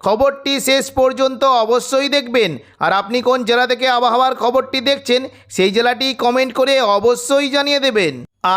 খবরটি শেষ পর্যন্ত অবশ্যই দেখবেন। আর আপনি কোন জেলা থেকে আবহাওয়ার খবরটি দেখছেন, সেই জেলাটি কমেন্ট করে অবশ্যই জানিয়ে দেবেন।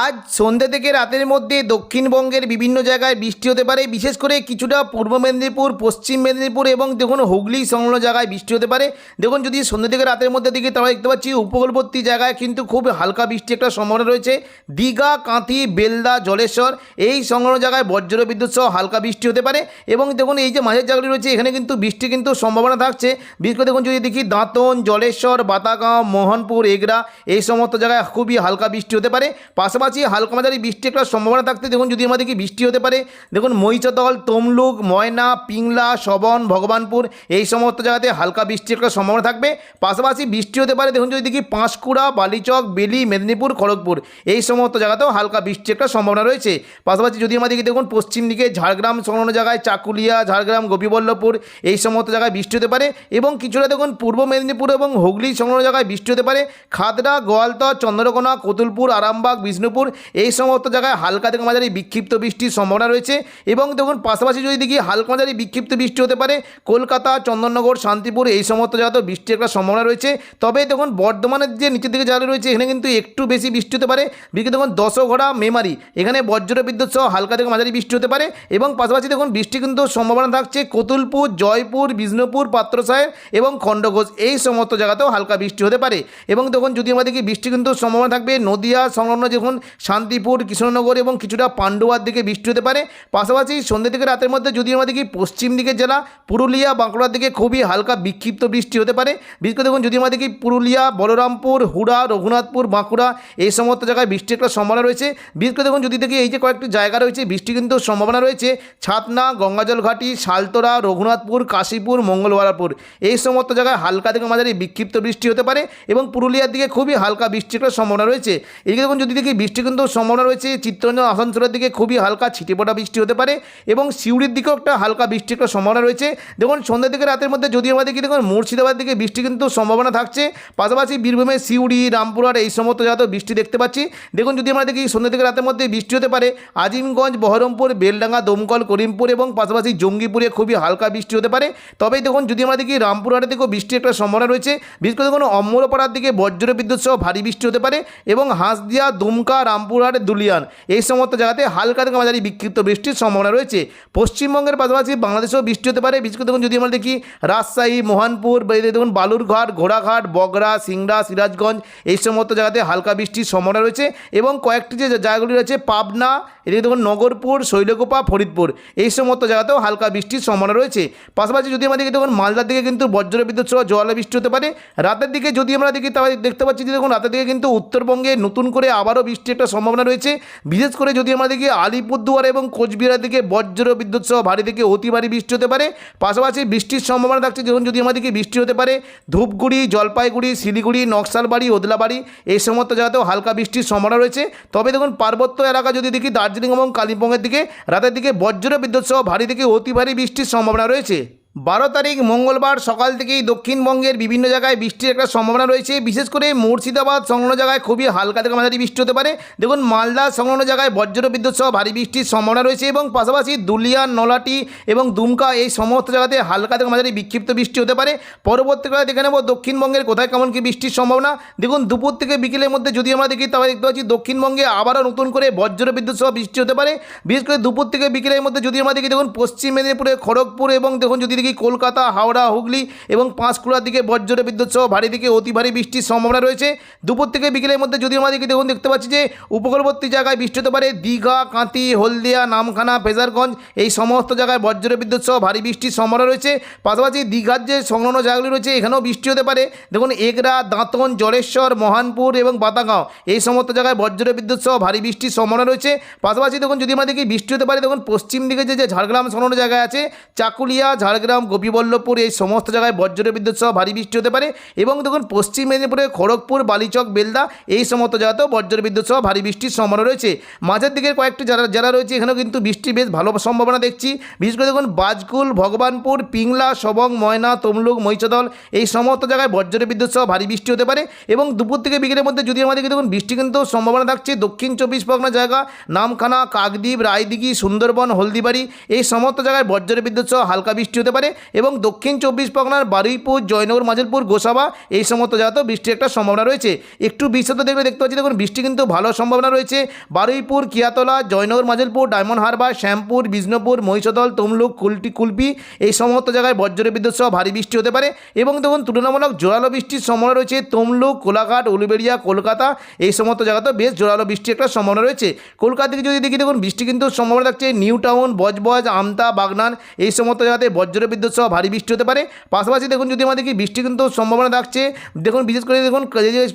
আজ সন্ধ্যে থেকে রাতের মধ্যে দক্ষিণবঙ্গের বিভিন্ন জায়গায় বৃষ্টি হতে পারে, বিশেষ করে কিছুটা পূর্ব মেদিনীপুর, পশ্চিম মেদিনীপুর এবং দেখুন হুগলি সংলগ্ন জায়গায় বৃষ্টি হতে পারে। দেখুন যদি সন্ধ্যে থেকে রাতের মধ্যে দিকে তাহলে দেখতে পাচ্ছি উপকূলবর্তী জায়গায় কিন্তু খুব হালকা বৃষ্টি একটা সম্ভাবনা রয়েছে। দীঘা, কাঁথি, বেলদা, জলেশ্বর এই সংলগ্ন জায়গায় বজ্র বিদ্যুৎ সহ হালকা বৃষ্টি হতে পারে এবং দেখুন এই যে মাঝের জায়গাটি রয়েছে, এখানে কিন্তু বৃষ্টি কিন্তু সম্ভাবনা থাকছে। বিশেষ করে দেখুন, যদি দেখি দাঁতন, জলেশ্বর, বাতাগাঁও, মোহনপুর, এগরা, এই সমস্ত জায়গায় খুবই হালকা বৃষ্টি হতে পারে। পাশাপাশি হালকা মাঝারি বৃষ্টি একটা সম্ভাবনা থাকতে, দেখুন, যদি আমাদের কি বৃষ্টি হতে পারে, দেখুন মহিষাদল তমলুক, ময়না, পিংলা সবন ভগবানপুর, এই সমস্ত জায়গাতে হালকা বৃষ্টির একটা সম্ভাবনা থাকবে। পাশাপাশি বৃষ্টি হতে পারে, দেখুন, যদি দেখি পাঁশকুড়া, বালিচক, বেলি, মেদিনীপুর, খড়গপুর, এই সমস্ত জায়গাতেও হালকা বৃষ্টির একটা সম্ভাবনা রয়েছে। পাশাপাশি যদি আমাদের কি দেখুন, পশ্চিম দিকে ঝাড়গ্রাম সংলগ্ন জায়গায় চাকুলিয়া, ঝাড়গ্রাম গোপীবল্লভপুর এই সমস্ত জায়গায় বৃষ্টি হতে পারে এবং কিছুটা দেখুন পূর্ব মেদিনীপুর এবং হুগলি সংলগ্ন জায়গায় বৃষ্টি হতে পারে। খাদড়া গোয়ালতা চন্দ্রকোনা, কতুলপুর, আরামবাগ, বিষ্ণুপুর এই সমস্ত জায়গায় হালকা থেকে মাঝারি বিক্ষিপ্ত বৃষ্টির সম্ভাবনা রয়েছে এবং দেখুন পাশাপাশি যদি দেখি হালকা মাঝারি বিক্ষিপ্ত বৃষ্টি হতে পারে, কলকাতা, চন্দননগর, শান্তিপুর এই সমস্ত জায়গাতেও বৃষ্টির একটা সম্ভাবনা রয়েছে। তবে দেখুন বর্ধমানের যে নিচের দিকে জায়গা রয়েছে এখানে কিন্তু একটু বেশি বৃষ্টি হতে পারে। বিকে দেখুন দশঘোড়া, মেমারি এখানে বজ্র বিদ্যুৎ সহ হালকা থেকে মাঝারি বৃষ্টি হতে পারে এবং পাশাপাশি দেখুন বৃষ্টি কিন্তু সম্ভাবনা থাকছে। কতুলপুর জয়পুর, বিষ্ণুপুর, পাত্রসাহেব এবং খণ্ডঘোষ এই সমস্ত জায়গাতেও হালকা বৃষ্টি হতে পারে। এবং দেখুন, যদি আমরা দেখি, বৃষ্টি কিন্তু সম্ভাবনা থাকবে নদিয়া, সংলগ্ন দেখুন, শান্তিপুর, কৃষ্ণনগর এবং কিছুটা পান্ডুয়ার দিকে বৃষ্টি হতে পারে। পাশাপাশি সন্ধ্যে থেকে রাতের মধ্যে যদি আমরা দেখি, পশ্চিম দিকের জেলা পুরুলিয়া, বাঁকুড়ার দিকে খুবই হালকা বিক্ষিপ্ত বৃষ্টি হতে পারে। বিশেষ করে দেখুন, যদি আমরা দেখি, পুরুলিয়া, বলরামপুর, হুড়া, রঘুনাথপুর, বাঁকুড়া এই সমস্ত জায়গায় বৃষ্টির একটা সম্ভাবনা রয়েছে। বিশেষ করে দেখুন, যদি দেখি, এই যে কয়েকটি জায়গা রয়েছে, বৃষ্টি কিন্তু সম্ভাবনা রয়েছে। ছাতনা গঙ্গাজল ঘাটি শালতোরা রঘুনাথপুর, কাশীপুর, মঙ্গলবারপুর। এই সমস্ত জায়গায় হালকা থেকে মাঝারি বিক্ষিপ্ত বৃষ্টি হতে পারে এবং পুরুলিয়ার দিকে খুবই হালকা বৃষ্টির সম্ভাবনা রয়েছে। এদিকে দেখুন, যদি দেখি বৃষ্টি কিন্তু সম্ভাবনা রয়েছে, চিত্তরঞ্জন আসানসোলের দিকে খুবই হালকা ছিটেপোটা বৃষ্টি হতে পারে এবং সিউড়ির দিকেও একটা হালকা বৃষ্টির একটা সম্ভাবনা রয়েছে। দেখুন, সন্ধ্যা থেকে রাতের মধ্যে যদি আমরা দেখি, দেখুন মুর্শিদাবাদ দিকে বৃষ্টি কিন্তু সম্ভাবনা থাকছে। পাশাপাশি বীরভূমের সিউড়ি, রামপুরহাট এই সমস্ত জায়গাতেও বৃষ্টি দেখতে পাচ্ছি। দেখুন, যদি আমরা দেখি সন্ধ্যা থেকে রাতের মধ্যে বৃষ্টি হতে পারে, আজিমগঞ্জ, বহরমপুর, বেলডাঙ্গা, দমকল, করিমপুর এবং পাশাপাশি জঙ্গিপুরে খুবই হালকা বৃষ্টি হতে পারে। তবে দেখুন, যদি আমরা দেখি রামপুরহাটের দিকেও বৃষ্টির একটা সম্ভাবনা রয়েছে, বিশেষ করে দেখুন অম্বরপাড়ার দিকে বজ্র বিদ্যুৎ সহ ভারী বৃষ্টি হতে পারে এবং হাঁসদিয়া, দুমকা রামপুরহাট দুলিয়ান এই সমস্ত জায়গাতে হালকা থেকে মাঝারি বিক্ষিপ্ত বৃষ্টির সম্ভাবনা রয়েছে। পশ্চিমবঙ্গের পাশাপাশি বাংলাদেশেও বৃষ্টি হতে পারে। বিশেষ করে দেখুন, যদি আমরা দেখি রাজশাহী, মোহনপুর দেখুন, বালুরঘাট, ঘোড়াঘাট, বগরা, সিংড়া, সিরাজগঞ্জ এই সমস্ত জায়গাতে হালকা বৃষ্টির সম্ভাবনা রয়েছে এবং কয়েকটি যে জায়গাগুলি রয়েছে, পাবনা এদিকে দেখুন, নগরপুর, শৈলকুপা, ফরিদপুর এই সমস্ত জায়গাতেও হালকা বৃষ্টির সম্ভাবনা রয়েছে। পাশাপাশি যদি আমরা দেখি মালদার দিকে কিন্তু বজ্র বিদ্যুৎ সহ জল বৃষ্টি হতে পারে। রাতের দিকে যদি আমরা দেখি, তাহলে দেখতে পাচ্ছি যে, দেখুন, রাতের দিকে কিন্তু উত্তরবঙ্গে নতুন করে আবারও বৃষ্টির একটা সম্ভাবনা রয়েছে। বিশেষ করে যদি আমরা দেখি, আলিপুরদুয়ার এবং কোচবিহার দিকে বজ্র বিদ্যুৎ সহ ভারী থেকে অতি ভারী বৃষ্টি হতে পারে। পাশাপাশি বৃষ্টির সম্ভাবনা থাকছে যখন যদি আমাদের দিকে বৃষ্টি হতে পারে ধূপগুড়ি, জলপাইগুড়ি, শিলিগুড়ি, নকশালবাড়ি, ওদলাবাড়ি এই সমস্ত জায়গাতেও হালকা বৃষ্টির সম্ভাবনা রয়েছে। তবে দেখুন, পার্বত্য এলাকা যদি দেখি, দার্জিলিং এবং কালিম্পংয়ের দিকে, রাতের দিকে বজ্র বিদ্যুৎ সহ ভারী থেকে অতি ভারী বৃষ্টির সম্ভাবনা রয়েছে? বারো তারিখ মঙ্গলবার সকাল থেকেই দক্ষিণবঙ্গের বিভিন্ন জায়গায় বৃষ্টির একটা সম্ভাবনা রয়েছে। বিশেষ করে মুর্শিদাবাদ সংলগ্ন জায়গায় খুবই হালকা থেকে মাঝারি বৃষ্টি হতে পারে। দেখুন, মালদা সংলগ্ন জায়গায় বজ্র বিদ্যুৎ সহ ভারী বৃষ্টির সম্ভাবনা রয়েছে এবং পাশাপাশি দুলিয়ান নলাটি এবং দুমকা এই সমস্ত জায়গাতে হালকা থেকে মাঝারি বিক্ষিপ্ত বৃষ্টি হতে পারে। পরবর্তীকালে দেখে নেব দক্ষিণবঙ্গের কোথায় কেমন কি বৃষ্টির সম্ভাবনা। দেখুন, দুপুর থেকে বিকেলের মধ্যে যদি আমরা দেখি, তাহলে দেখতে পাচ্ছি দক্ষিণবঙ্গে আবারও নতুন করে বজ্র বিদ্যুৎ সহ বৃষ্টি হতে পারে। বিশেষ করে দুপুর থেকে বিকেলের মধ্যে যদি আমরা দেখি, দেখুন, পশ্চিম মেদিনীপুরে, খড়গপুর এবং দেখুন, যদি দিকে কলকাতা, হাওড়া, হুগলি এবং পাঁশকুড়ার দিকে বজ্র বিদ্যুৎ সহ ভারী দিকে অতি ভারী বৃষ্টির সম্ভাবনা রয়েছে। দুপুর থেকে বিকেলের মধ্যে যদি আমাদেরকে দেখুন, দেখতে পাচ্ছি যে উপকূলবর্তী জায়গায় বৃষ্টি হতে পারে। দীঘা কাঁতি হলদিয়া, নামখানা ফেজারগঞ্জ এই সমস্ত জায়গায় বজ্র বিদ্যুৎ সহ ভারী বৃষ্টির সম্ভাবনা রয়েছে। পাশাপাশি দীঘার যে সংলগ্ন জায়গাগুলি রয়েছে, এখানেও বৃষ্টি হতে পারে। দেখুন, এগরা, দাঁতন, জলেশ্বর, মহানপুর এবং বাতাগাঁও এই সমস্ত জায়গায় বজ্র বিদ্যুৎ সহ ভারী বৃষ্টির সম্ভাবনা রয়েছে। পাশাপাশি দেখুন, যদি দেখি বৃষ্টি হতে পারে, দেখুন, পশ্চিম দিকে যে যে ঝাড়গ্রাম সংলগ্ন জায়গায় আছে, চাকুলিয়া, ঝাড়গ্রাম গোপীবল্লভপুর, এই সমস্ত জায়গায় বজ্র বিদ্যুৎ সহ ভারী বৃষ্টি হতে পারে এবং দেখুন পশ্চিম মেদিনীপুরে খড়গপুর, বালিচক, বেলদা এই সমস্ত জায়গাতেও বজ্র বিদ্যুৎ সহ ভারী বৃষ্টির সম্ভাবনা রয়েছে। মাঝের দিকের কয়েকটি যারা যারা রয়েছে এখানেও কিন্তু বৃষ্টি বেশ ভালো সম্ভাবনা দেখছি। বিশেষ করে দেখুন বাজকুল, ভগবানপুর, পিংলা, সবং, ময়না, তমলুক, মহিষদল এই সমস্ত জায়গায় বজ্র বিদ্যুৎ সহ ভারী বৃষ্টি হতে পারে এবং দুপুর থেকে বিকেলের মধ্যে যদি আমাদেরকে দেখুন বৃষ্টি কিন্তু সম্ভাবনা থাকছে। দক্ষিণ চব্বিশ পরগনা জায়গা, নামখানা, কাকদ্বীপ, রায়দিঘি, সুন্দরবন, হলদিবাড়ি এই সমস্ত জায়গায় বজ্র বিদ্যুৎ সহ হালকা বৃষ্টি হতে পারে। এবং দক্ষিণ চব্বিশ পরগনার বারুইপুর, জয়নগর মাজিলপুর গোসাবা এই সমস্ত জায়গাতেও বৃষ্টির একটা সম্ভাবনা রয়েছে। একটু বিস্তৃত দেখলে দেখতে পাচ্ছি, দেখুন, বৃষ্টি কিন্তু ভালো সম্ভাবনা রয়েছে। বারুইপুর, কিয়াতলা, জয়নগর মাজিলপুর ডায়মন্ড হারবার, শ্যামপুর, বিষ্ণুপুর, মহিষদল, তমলুক, কুলটি, কুলপি এই সমস্ত জায়গায় বজ্র বিদ্যুৎ সহ ভারী বৃষ্টি হতে পারে এবং দেখুন, তুলনামূলক জোরালো বৃষ্টির সম্ভাবনা রয়েছে তমলুক, কোলাঘাট, উলুবেড়িয়া, কলকাতা এই সমস্ত জায়গাতেও বেশ জোরালো বৃষ্টির একটা সম্ভাবনা রয়েছে। কলকাতা থেকে যদি দেখি, দেখুন, বৃষ্টি কিন্তু সম্ভাবনা থাকছে নিউ টাউন, বজবজ, আমতা, বাগনান এই সমস্ত জায়গাতে বজ্র বিদ্যুৎ সহ ভারী বৃষ্টি হতে পারে। পাশাপাশি দেখুন যদি আমাদের কি বৃষ্টি কিন্তু সম্ভাবনা থাকছে, দেখুন বিশেষ করে দেখুন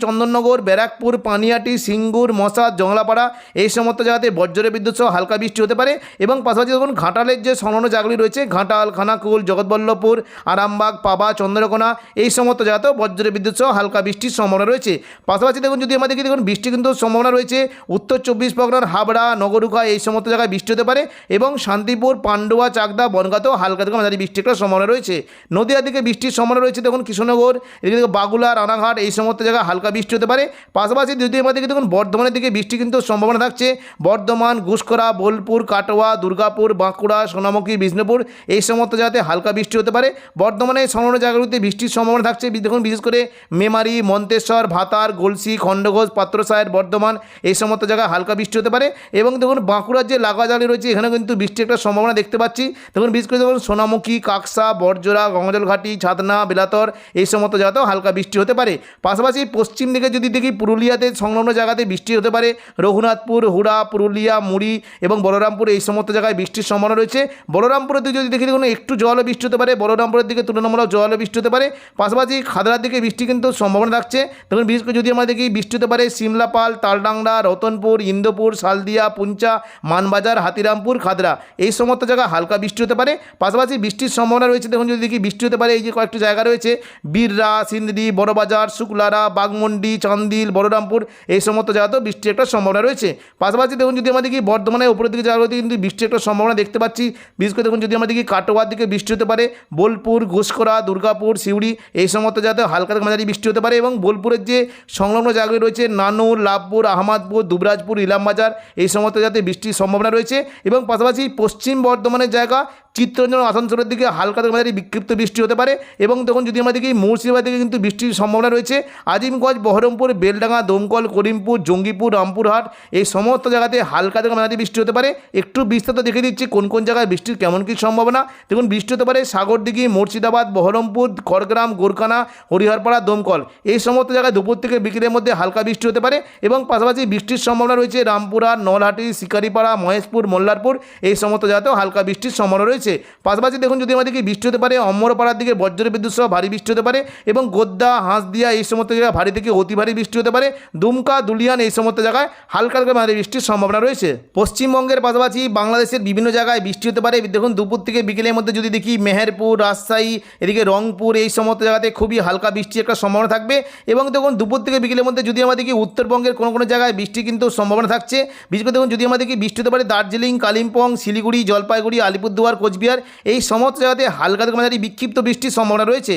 চন্দননগর, ব্যারাকপুর, পানিয়াটি, সিঙ্গুর, মশা, জংলাপাড়া, এই সমস্ত জায়গাতে বজ্র বিদ্যুৎ সহ হালকা বৃষ্টি হতে পারে এবং পাশাপাশি দেখুন ঘাটালের যে সংলগ্ন জায়গাগুলি রয়েছে, ঘাটাল, খানাকুল, জগৎবল্লভপুর, আরামবাগ, পাবা, চন্দ্রকোনা, এই সমস্ত জায়গাতেও বজ্র বিদ্যুৎ সহ হালকা বৃষ্টির সম্ভাবনা রয়েছে। পাশাপাশি দেখুন যদি আমাদের দেখুন বৃষ্টি কিন্তু সম্ভাবনা রয়েছে, উত্তর চব্বিশ পরগনার হাবড়া নগরুকা এই সমস্ত জায়গায় বৃষ্টি হতে পারে এবং শান্তিপুর, পান্ডুয়া, চাকদা, বনগাঁতেও হালকা থেকে মাঝারি বৃষ্টির সম্ভাবনা রয়েছে। নদীয়ার দিকে বৃষ্টির সম্ভাবনা রয়েছে দেখুন কৃষ্ণনগর, এদিকে বাগুলা, রানাঘাট এই সমস্ত জায়গায় হালকা বৃষ্টি হতে পারে। পাশাপাশি আমাদের দিকে দেখুন বর্ধমানের দিকে বৃষ্টি কিন্তু সম্ভাবনা থাকছে। বর্ধমান ঘুষকরা বোলপুর, কাটোয়া, দুর্গাপুর, বাঁকুড়া, সোনামুখী, বিষ্ণুপুর এই সমস্ত জায়গাতে হালকা বৃষ্টি হতে পারে। বর্ধমানে সংলগ্ন জায়গাগুলিতে বৃষ্টির সম্ভাবনা থাকছে। দেখুন বিশেষ করে মেমারি, মন্তেশ্বর, ভাতার, গলসি, খণ্ডঘোষ পাত্রসায়ের বর্ধমান এই সমস্ত জায়গায় হালকা বৃষ্টি হতে পারে। এবং দেখুন বাঁকুড়ার যে লাগা জালি রয়েছে এখানে কিন্তু বৃষ্টির একটা সম্ভাবনা দেখতে পাচ্ছি। দেখুন বিশেষ করে দেখুন সোনামুখী কাকসা বরজোড়া, গঙ্গাজলঘাটি, ছাতনা, বেলাতর এই সমস্ত জায়গাতেও হালকা বৃষ্টি হতে পারে। পাশাপাশি পশ্চিম দিকে যদি দেখি, পুরুলিয়াতে সংলগ্ন জায়গাতে বৃষ্টি হতে পারে। রঘুনাথপুর, হুড়া, পুরুলিয়া, মুড়ি এবং বলরামপুর এই সমস্ত জায়গায় বৃষ্টির সম্ভাবনা রয়েছে। বলরামপুরের দিকে যদি দেখি, দেখুন, একটু জলও বৃষ্টি হতে পারে। বলরামপুরের দিকে তুলনামূলক জলও বৃষ্টি হতে পারে। পাশাপাশি খাদড়ার দিকে বৃষ্টি কিন্তু সম্ভাবনা থাকছে। দেখুন, বিশেষ করে যদি আমরা দেখি, বৃষ্টি হতে পারে সিমলাপাল তালডাংরা, রতনপুর, ইন্দোপুর সালদিয়া পুঞ্চা, মানবাজার, হাতিরামপুর খাদড়া এই সমস্ত জায়গায় হালকা বৃষ্টি হতে পারে। পাশাপাশি বৃষ্টির সম্ভাবনা রয়েছে। দেখুন, যদি দেখি বৃষ্টি হতে পারে, এই যে কয়েকটি জায়গা রয়েছে। বীররা, সিন্দি, বড়বাজার, শুক্লারা বাগমন্ডি চান্দিল বড়রামপুর এই সমস্ত জায়গাতেও বৃষ্টির একটা সম্ভাবনা রয়েছে। পাশাপাশি দেখুন, যদি আমাদের দেখি বর্ধমানের উপরের দিকে জায়গাগুলোতে কিন্তু বৃষ্টির একটা সম্ভাবনা দেখতে পাচ্ছি। বিশেষ করে দেখুন, যদি আমাদের দেখি কাটোয়ার দিকে বৃষ্টি হতে পারে, বোলপুর ঘুষকরা দুর্গাপুর, সিউড়ি, এই সমস্ত জায়গাতে হালকা মাঝারি বৃষ্টি হতে পারে এবং বোলপুরের যে সংলগ্ন জায়গাগুলি রয়েছে, নানুর, লাভপুর, আহমদপুর, দুবরাজপুর, ইলামবাজার, এই সমস্ত জায়গাতে বৃষ্টির সম্ভাবনা রয়েছে। এবং পাশাপাশি পশ্চিম বর্ধমানের জায়গা চিত্তরঞ্জন আসানসোলের দিকে হালকা থেকে মাঝারি বিক্ষিপ্ত বৃষ্টি হতে পারে এবং তখন যদি আমরা দেখি মুর্শিদাবাদ থেকে কিন্তু বৃষ্টির সম্ভাবনা রয়েছে। আজিমগঞ্জ, বহরমপুর, বেলডাঙ্গা, দমকল, করিমপুর, জঙ্গিপুর, রামপুরহাট এই সমস্ত জায়গাতে হালকা থেকে মাঝারি বৃষ্টি হতে পারে। একটু বিস্তারিত দেখে দিচ্ছি কোন কোন জায়গায় বৃষ্টির কেমন কী সম্ভাবনা। দেখুন, বৃষ্টি হতে পারে সাগরদিঘি, মুর্শিদাবাদ, বহরমপুর, খড়গ্রাম, গোরখানা, হরিহরপাড়া, দমকল। এই সমস্ত জায়গায় দুপুর থেকে বিকেলের মধ্যে হালকা বৃষ্টি হতে পারে এবং পাশাপাশি বৃষ্টির সম্ভাবনা রয়েছে রামপুরহাট, নলহাটি, শিকারিপাড়া, মহেশপুর, মোল্লারপুর। এই সমস্ত জায়গাতেও হালকা বৃষ্টির সম্ভাবনা রয়েছে। পাশাপাশি দেখুন, যদি আমাদেরকে বৃষ্টি হতে পারে অম্বরপাড়ার দিকে বজ্র বিদ্যুৎ সহ ভারী বৃষ্টি হতে পারে এবং গোদ্দা, হাঁসদিয়া এই সমস্ত জায়গায় ভারী থেকে অতি ভারী বৃষ্টি হতে পারে। দুমকা, দুলিয়ান এই সমস্ত জায়গায় হালকা হালকা ভারী বৃষ্টির সম্ভাবনা রয়েছে। পশ্চিমবঙ্গের পাশাপাশি বাংলাদেশের বিভিন্ন জায়গায় বৃষ্টি হতে পারে। দেখুন, দুপুর থেকে বিকেলের মধ্যে যদি দেখি মেহেরপুর, রাজশাহী, এদিকে রংপুর এই সমস্ত জায়গাতে খুবই হালকা বৃষ্টির একটা সম্ভাবনা থাকবে। এবং দেখুন, দুপুর থেকে বিকেলের মধ্যে যদি দেখি উত্তরবঙ্গের কোনো কোনো জায়গায় বৃষ্টি কিন্তু সম্ভাবনা থাকছে। বিশেষ করে দেখুন, যদি দেখি বৃষ্টি হতে পারে দার্জিলিং, কালিম্পং, শিলিগুড়ি, জলপাইগুড়ি, আলিপুরদুয়ার কোচবিহার এই সমস্ত জায়গাতে হালকা থেকে মাঝারি বিক্ষিপ্ত বৃষ্টির সম্ভাবনা রয়েছে।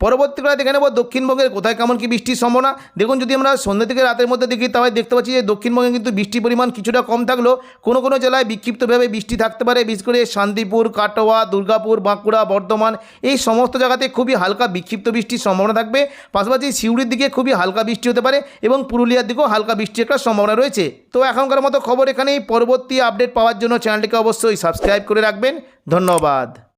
পরবর্তীকালে দেখে নেব। দক্ষিণবঙ্গের কোথায় কেমন কি বৃষ্টির সম্ভাবনা? দেখুন, যদি আমরা সন্ধ্যা থেকে রাতের মধ্যে দেখি, তাহলে দেখতে পাচ্ছি যে দক্ষিণবঙ্গে কিন্তু বৃষ্টির পরিমাণ কিছুটা কম থাকলেও কোনো কোনো জেলায় বিক্ষিপ্তভাবে বৃষ্টি থাকতে পারে, বিশেষ করে শান্তিপুর, কাটোয়া, দুর্গাপুর, বাঁকুড়া, বর্ধমান। এই সমস্ত জায়গাতে খুবই হালকা বিক্ষিপ্ত বৃষ্টির সম্ভাবনা থাকবে। পাশাপাশি সিউড়ির দিকে খুবই হালকা বৃষ্টি হতে পারে এবং পুরুলিয়ার দিকেও হালকা বৃষ্টির একটা সম্ভাবনা রয়েছে। তো এখনকার মতো খবর এখানেই। পরবর্তী আপডেট পাওয়ার জন্য চ্যানেলটিকে অবশ্যই সাবস্ক্রাইব করে রাখবেন। ধন্যবাদ।